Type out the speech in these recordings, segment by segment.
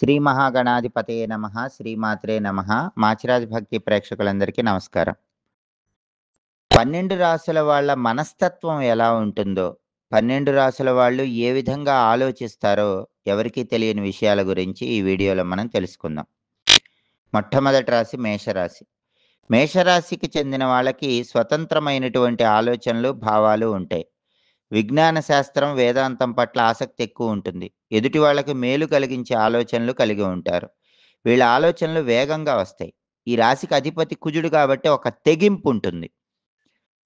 శ్రీ మహాగణాధిపతయే నమ శ్రీమాత్రే నమ. మాచిరాజ్ భక్తి ప్రేక్షకులందరికీ నమస్కారం. పన్నెండు రాసుల వాళ్ళ మనస్తత్వం ఎలా ఉంటుందో పన్నెండు రాసుల వాళ్ళు ఏ విధంగా ఆలోచిస్తారో ఎవరికీ తెలియని విషయాల గురించి ఈ వీడియోలో మనం తెలుసుకుందాం. మొట్టమొదటి రాశి మేషరాశి. మేషరాశికి చెందిన వాళ్ళకి స్వతంత్రమైనటువంటి ఆలోచనలు భావాలు ఉంటాయి. విజ్ఞాన శాస్త్రం వేదాంతం పట్ల ఆసక్తి ఎక్కువ ఉంటుంది. ఎదుటి వాళ్ళకు మేలు కలిగించే ఆలోచనలు కలిగి ఉంటారు. వీళ్ళ ఆలోచనలు వేగంగా వస్తాయి. ఈ రాశికి అధిపతి కుజుడు కాబట్టి ఒక తెగింపు ఉంటుంది.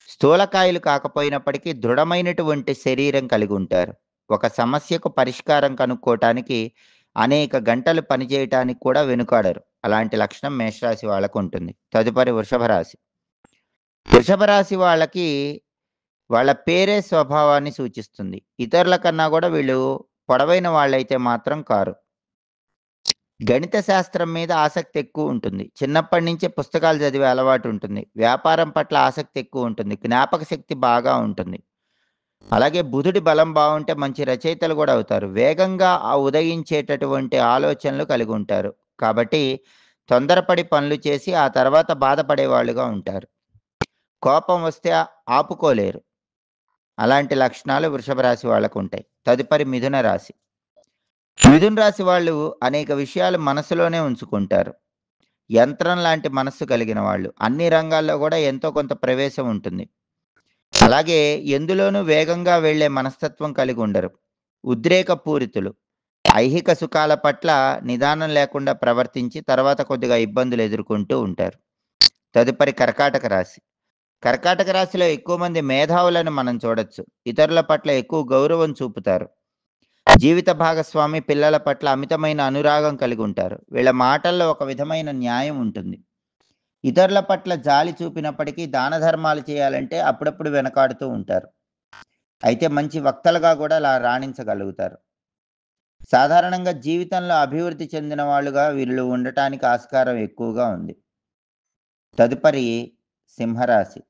స్థూలకాయలు కాకపోయినప్పటికీ దృఢమైనటువంటి శరీరం కలిగి ఉంటారు. ఒక సమస్యకు పరిష్కారం కనుక్కోవటానికి అనేక గంటలు పనిచేయటానికి కూడా వెనుకాడరు. అలాంటి లక్షణం మేషరాశి వాళ్ళకు ఉంటుంది. తదుపరి వృషభ రాశి. వృషభ రాశి వాళ్ళకి వాళ్ళ పేరే స్వభావాన్ని సూచిస్తుంది. ఇతరుల కన్నా కూడా వీళ్ళు పొడవైన వాళ్ళైతే మాత్రం కారు. గణిత శాస్త్రం మీద ఆసక్తి ఎక్కువ ఉంటుంది. చిన్నప్పటి నుంచే పుస్తకాలు చదివే అలవాటు ఉంటుంది. వ్యాపారం పట్ల ఆసక్తి ఎక్కువ ఉంటుంది. జ్ఞాపక శక్తి బాగా ఉంటుంది. అలాగే బుధుడి బలం బాగుంటే మంచి రచయితలు కూడా అవుతారు. వేగంగా ఆ ఉదయించేటటువంటి ఆలోచనలు కలిగి ఉంటారు. కాబట్టి తొందరపడి పనులు చేసి ఆ తర్వాత బాధపడే వాళ్ళుగా ఉంటారు. కోపం వస్తే ఆపుకోలేరు. అలాంటి లక్షణాలు వృషభ రాశి వాళ్ళకు ఉంటాయి. తదుపరి మిథున రాశి. మిథున రాశి వాళ్ళు అనేక విషయాలు మనసులోనే ఉంచుకుంటారు. యంత్రం లాంటి మనస్సు కలిగిన వాళ్ళు. అన్ని రంగాల్లో కూడా ఎంతో కొంత ప్రవేశం ఉంటుంది. అలాగే ఎందులోనూ వేగంగా వెళ్ళే మనస్తత్వం కలిగి ఉండరు. ఉద్రేక పూరితులు. ఐహిక సుఖాల పట్ల నిదానం లేకుండా ప్రవర్తించి తర్వాత కొద్దిగా ఇబ్బందులు ఎదుర్కొంటూ ఉంటారు. తదుపరి కర్కాటక రాశి. కర్కాటక రాశిలో ఎక్కువ మంది మేధావులను మనం చూడొచ్చు. ఇతరుల పట్ల ఎక్కువ గౌరవం చూపుతారు. జీవిత భాగస్వామి పిల్లల పట్ల అమితమైన అనురాగం కలిగి ఉంటారు. వీళ్ళ మాటల్లో ఒక విధమైన న్యాయం ఉంటుంది. ఇతరుల పట్ల జాలి చూపినప్పటికీ దాన ధర్మాలు చేయాలంటే అప్పుడప్పుడు వెనకాడుతూ ఉంటారు. అయితే మంచి వక్తలుగా కూడా అలా రాణించగలుగుతారు. సాధారణంగా జీవితంలో అభివృద్ధి చెందిన వాళ్ళుగా వీళ్ళు ఉండటానికి ఆస్కారం ఎక్కువగా ఉంది. తదుపరి సింహరాశి.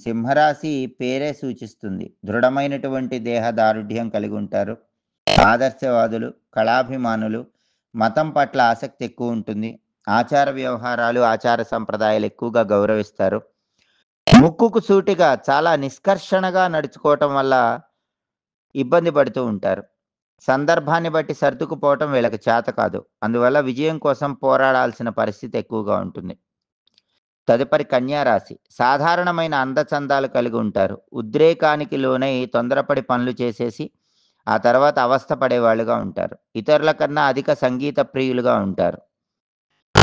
సింహరాశి పేరే సూచిస్తుంది. దృఢమైనటువంటి దేహ దారుఢ్యం కలిగి ఉంటారు. ఆదర్శవాదులు కళాభిమానులు మతం పట్ల ఆసక్తి ఎక్కువ ఉంటుంది. ఆచార వ్యవహారాలు ఆచార సంప్రదాయాలు ఎక్కువగా గౌరవిస్తారు. ముక్కుకు సూటిగా చాలా నిష్కర్షణగా నడుచుకోవటం వల్ల ఇబ్బంది పడుతూ ఉంటారు. సందర్భాన్ని బట్టి సర్దుకుపోవటం వీళ్ళకి చేత కాదు. అందువల్ల విజయం కోసం పోరాడాల్సిన పరిస్థితి ఎక్కువగా ఉంటుంది. తదుపరి కన్యారాశి. సాధారణమైన అందచందాలు కలిగి ఉంటారు. ఉద్రేకానికి లోనై తొందరపడి పనులు చేసేసి ఆ తర్వాత అవస్థపడేవాళ్ళుగా ఉంటారు. ఇతరుల కన్నా అధిక సంగీత ప్రియులుగా ఉంటారు.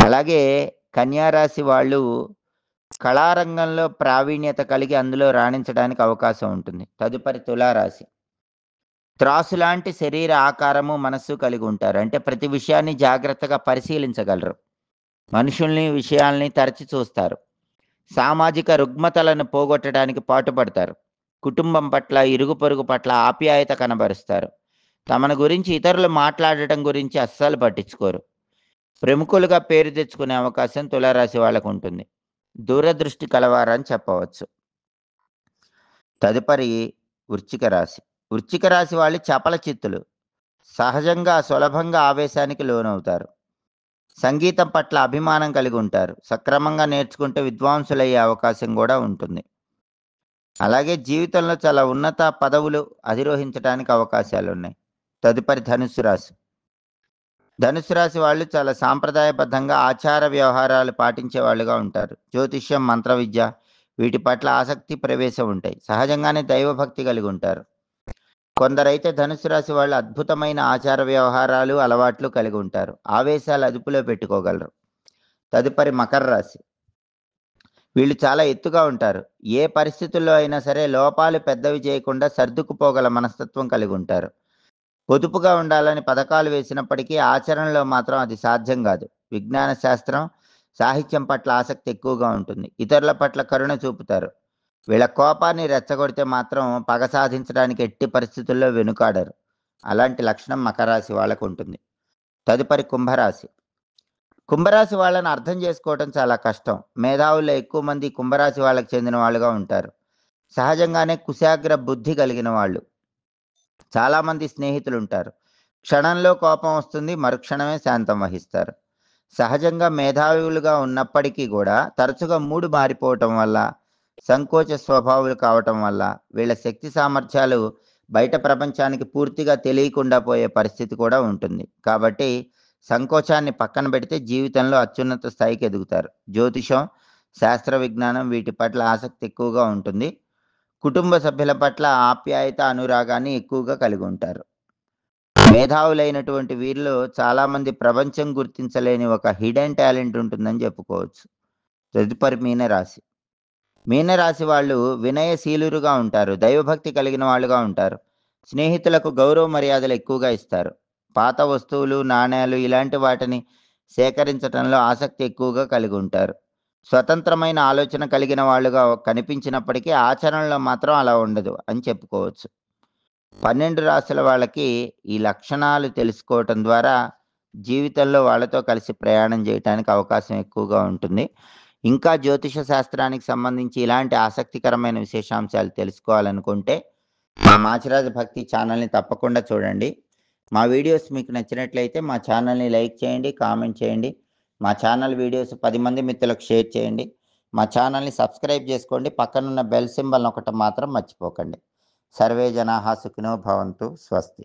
అలాగే కన్యారాశి వాళ్ళు కళారంగంలో ప్రావీణ్యత కలిగి అందులో రాణించడానికి అవకాశం ఉంటుంది. తదుపరి తులారాశి. త్రాసు లాంటి శరీర ఆకారము మనస్సు కలిగి ఉంటారు. అంటే ప్రతి విషయాన్ని జాగ్రత్తగా పరిశీలించగలరు. మనుషుల్ని విషయాల్ని తరచి చూస్తారు. సామాజిక రుగ్మతలను పోగొట్టడానికి పాటుపడతారు. కుటుంబం పట్ల ఇరుగు పొరుగు పట్ల ఆప్యాయత కనబరుస్తారు. తమను గురించి ఇతరులు మాట్లాడటం గురించి అస్సలు పట్టించుకోరు. ప్రముఖులుగా పేరు తెచ్చుకునే అవకాశం తులారాశి వాళ్ళకు ఉంటుంది. దూరదృష్టి కలవారని చెప్పవచ్చు. తదుపరి వృచ్చిక రాశి. వృచ్చిక రాశి వాళ్ళు చపల చిత్తులు. సహజంగా సులభంగా ఆవేశానికి లోనవుతారు. సంగీతం పట్ల అభిమానం కలిగి ఉంటారు. సక్రమంగా నేర్చుకుంటే విద్వాంసులయ్యే అవకాశం కూడా ఉంటుంది. అలాగే జీవితంలో చాలా ఉన్నత పదవులు అధిరోహించడానికి అవకాశాలు ఉన్నాయి తదుపరి ధనుసు రాశి. ధనుసు రాశి వాళ్ళు చాలా సాంప్రదాయబద్ధంగా ఆచార వ్యవహారాలు పాటించే వాళ్ళుగా ఉంటారు. జ్యోతిష్యం మంత్ర విద్య వీటి పట్ల ఆసక్తి ప్రవేశం ఉంటాయి. సహజంగానే దైవభక్తి కలిగి ఉంటారు. కొందరైతే ధనుసు రాశి వాళ్ళు అద్భుతమైన ఆచార వ్యవహారాలు అలవాట్లు కలిగి ఉంటారు. ఆవేశాలు అదుపులో పెట్టుకోగలరు. తదుపరి మకర రాశి. వీళ్ళు చాలా ఎత్తుగా ఉంటారు. ఏ పరిస్థితుల్లో అయినా సరే లోపాలు పెద్దవి చేయకుండా సర్దుకుపోగల మనస్తత్వం కలిగి ఉంటారు. పొదుపుగా ఉండాలని పథకాలు వేసినప్పటికీ ఆచరణలో మాత్రం అది సాధ్యం కాదు. విజ్ఞాన శాస్త్రం సాహిత్యం పట్ల ఆసక్తి ఎక్కువగా ఉంటుంది. ఇతరుల పట్ల కరుణ చూపుతారు. వీళ్ళ కోపాన్ని రెచ్చగొడితే మాత్రం పగ సాధించడానికి ఎట్టి పరిస్థితుల్లో వెనుకాడరు. అలాంటి లక్షణం మకరాశి వాళ్ళకు ఉంటుంది. తదుపరి కుంభరాశి. కుంభరాశి వాళ్ళని అర్థం చేసుకోవడం చాలా కష్టం. మేధావుల్లో ఎక్కువ మంది కుంభరాశి వాళ్ళకి చెందిన వాళ్ళుగా ఉంటారు. సహజంగానే కుశాగ్ర బుద్ధి కలిగిన వాళ్ళు. చాలామంది స్నేహితులు ఉంటారు. క్షణంలో కోపం వస్తుంది మరుక్షణమే శాంతం వహిస్తారు. సహజంగా మేధావులుగా ఉన్నప్పటికీ కూడా తరచుగా మూడు మారిపోవటం వల్ల సంకోచ స్వభావులు కావటం వల్ల వీళ్ళ శక్తి సామర్థ్యాలు బయట ప్రపంచానికి పూర్తిగా తెలియకుండా పోయే పరిస్థితి కూడా ఉంటుంది. కాబట్టి సంకోచాన్ని పక్కన పెడితే జీవితంలో అత్యున్నత స్థాయికి ఎదుగుతారు. జ్యోతిషం శాస్త్ర విజ్ఞానం వీటి పట్ల ఆసక్తి ఎక్కువగా ఉంటుంది. కుటుంబ సభ్యుల పట్ల ఆప్యాయత అనురాగాన్ని ఎక్కువగా కలిగి ఉంటారు. మేధావులైనటువంటి వీరిలో చాలామంది ప్రపంచం గుర్తించలేని ఒక హిడెన్ టాలెంట్ ఉంటుందని చెప్పుకోవచ్చు. తదుపరి మీనరాశి. మీనరాశి వాళ్ళు వినయశీలురుగా ఉంటారు దైవభక్తి కలిగిన వాళ్ళుగా ఉంటారు. స్నేహితులకు గౌరవ మర్యాదలు ఎక్కువగా ఇస్తారు. పాత వస్తువులు నాణేలు ఇలాంటి వాటిని సేకరించడంలో ఆసక్తి ఎక్కువగా కలిగి ఉంటారు. స్వతంత్రమైన ఆలోచన కలిగిన వాళ్ళుగా కనిపించినప్పటికీ ఆచరణలో మాత్రం అలా ఉండదు అని చెప్పుకోవచ్చు. పన్నెండు రాశుల వాళ్ళకి ఈ లక్షణాలు తెలుసుకోవటం ద్వారా జీవితంలో వాళ్ళతో కలిసి ప్రయాణం చేయడానికి అవకాశం ఎక్కువగా ఉంటుంది. ఇంకా జ్యోతిష శాస్త్రానికి సంబంధించి ఇలాంటి ఆసక్తికరమైన విశేషాంశాలు తెలుసుకోవాలనుకుంటే మా మాచిరాజ భక్తి ఛానల్ని తప్పకుండా చూడండి. మా వీడియోస్ మీకు నచ్చినట్లయితే మా ఛానల్ని లైక్ చేయండి కామెంట్ చేయండి. మా ఛానల్ వీడియోస్ పది మంది మిత్రులకు షేర్ చేయండి. మా ఛానల్ని సబ్స్క్రైబ్ చేసుకోండి. పక్కనున్న బెల్ సింబల్ ఒకటి మాత్రం మర్చిపోకండి. సర్వే జనాహా సుఖినో భవంతు. స్వస్తి.